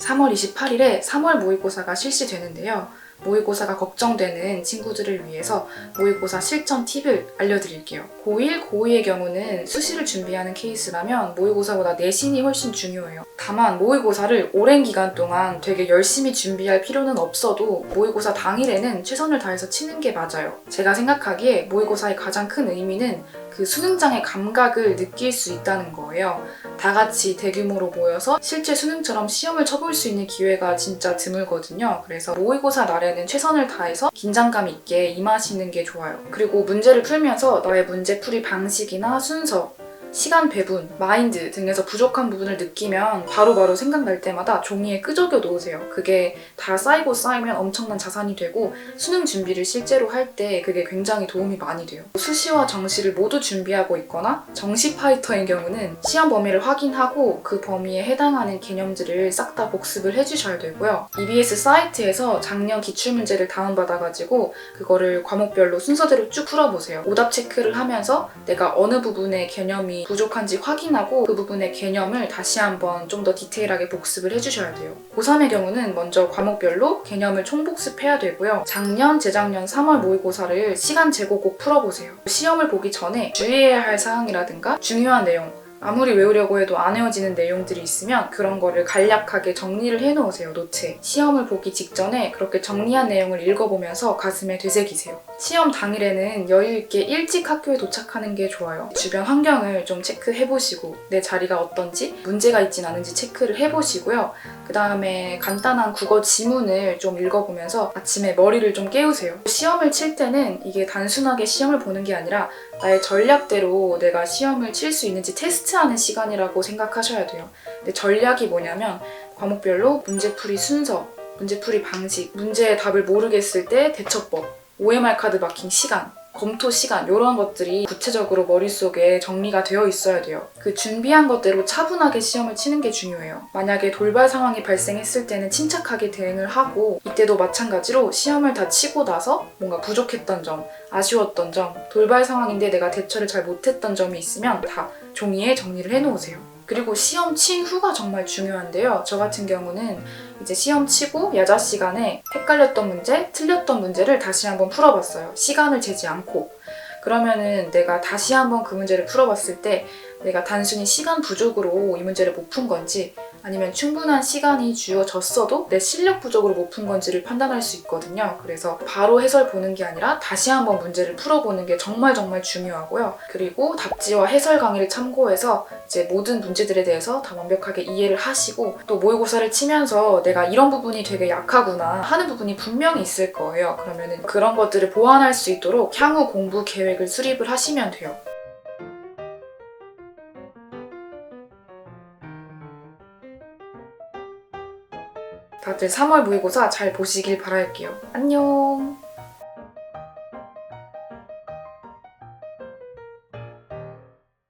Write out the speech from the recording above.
3월 28일에 3월 모의고사가 실시되는데요. 모의고사가 걱정되는 친구들을 위해서 모의고사 실전 팁을 알려드릴게요. 고1, 고2의 경우는 수시를 준비하는 케이스라면 모의고사보다 내신이 훨씬 중요해요. 다만 모의고사를 오랜 기간 동안 되게 열심히 준비할 필요는 없어도 모의고사 당일에는 최선을 다해서 치는 게 맞아요. 제가 생각하기에 모의고사의 가장 큰 의미는 그 수능장의 감각을 느낄 수 있다는 거예요. 다 같이 대규모로 모여서 실제 수능처럼 시험을 쳐볼 수 있는 기회가 진짜 드물거든요. 그래서 모의고사 날에는 최선을 다해서 긴장감 있게 임하시는 게 좋아요. 그리고 문제를 풀면서 나의 문제풀이 방식이나 순서, 시간 배분, 마인드 등에서 부족한 부분을 느끼면 바로 바로 생각날 때마다 종이에 끄적여 놓으세요. 그게 다 쌓이고 쌓이면 엄청난 자산이 되고 수능 준비를 실제로 할 때 그게 굉장히 도움이 많이 돼요. 수시와 정시를 모두 준비하고 있거나 정시 파이터인 경우는 시험 범위를 확인하고 그 범위에 해당하는 개념들을 싹 다 복습을 해주셔야 되고요. EBS 사이트에서 작년 기출문제를 다운받아가지고 그거를 과목별로 순서대로 쭉 풀어보세요. 오답 체크를 하면서 내가 어느 부분의 개념이 부족한지 확인하고 그 부분의 개념을 다시 한번 좀 더 디테일하게 복습을 해주셔야 돼요. 고3의 경우는 먼저 과목별로 개념을 총복습해야 되고요. 작년, 재작년 3월 모의고사를 시간 재고 꼭 풀어보세요. 시험을 보기 전에 주의해야 할 사항이라든가 중요한 내용, 아무리 외우려고 해도 안 외워지는 내용들이 있으면 그런 거를 간략하게 정리를 해놓으세요, 노트에. 시험을 보기 직전에 그렇게 정리한 내용을 읽어보면서 가슴에 되새기세요. 시험 당일에는 여유있게 일찍 학교에 도착하는 게 좋아요. 주변 환경을 좀 체크해보시고 내 자리가 어떤지, 문제가 있진 않은지 체크를 해보시고요. 그 다음에 간단한 국어 지문을 좀 읽어보면서 아침에 머리를 좀 깨우세요. 시험을 칠 때는 이게 단순하게 시험을 보는 게 아니라 나의 전략대로 내가 시험을 칠 수 있는지 테스트하는 시간이라고 생각하셔야 돼요. 근데 전략이 뭐냐면 과목별로 문제풀이 순서, 문제풀이 방식, 문제의 답을 모르겠을 때 대처법, OMR 카드 마킹 시간, 검토 시간 이런 것들이 구체적으로 머릿속에 정리가 되어 있어야 돼요. 그 준비한 것대로 차분하게 시험을 치는 게 중요해요. 만약에 돌발 상황이 발생했을 때는 침착하게 대응을 하고 이때도 마찬가지로 시험을 다 치고 나서 뭔가 부족했던 점, 아쉬웠던 점, 돌발 상황인데 내가 대처를 잘 못했던 점이 있으면 다 종이에 정리를 해놓으세요. 그리고 시험 친 후가 정말 중요한데요. 저 같은 경우는 이제 시험 치고 야자 시간에 헷갈렸던 문제, 틀렸던 문제를 다시 한번 풀어봤어요. 시간을 재지 않고. 그러면은 내가 다시 한번 그 문제를 풀어봤을 때 내가 단순히 시간 부족으로 이 문제를 못 푼 건지 아니면 충분한 시간이 주어졌어도 내 실력 부족으로 못 푼 건지를 판단할 수 있거든요. 그래서 바로 해설 보는 게 아니라 다시 한번 문제를 풀어보는 게 정말 정말 중요하고요. 그리고 답지와 해설 강의를 참고해서 이제 모든 문제들에 대해서 다 완벽하게 이해를 하시고 또 모의고사를 치면서 내가 이런 부분이 되게 약하구나 하는 부분이 분명히 있을 거예요. 그러면은 그런 것들을 보완할 수 있도록 향후 공부 계획을 수립을 하시면 돼요. 다들 3월 모의고사 잘 보시길 바랄게요. 안녕!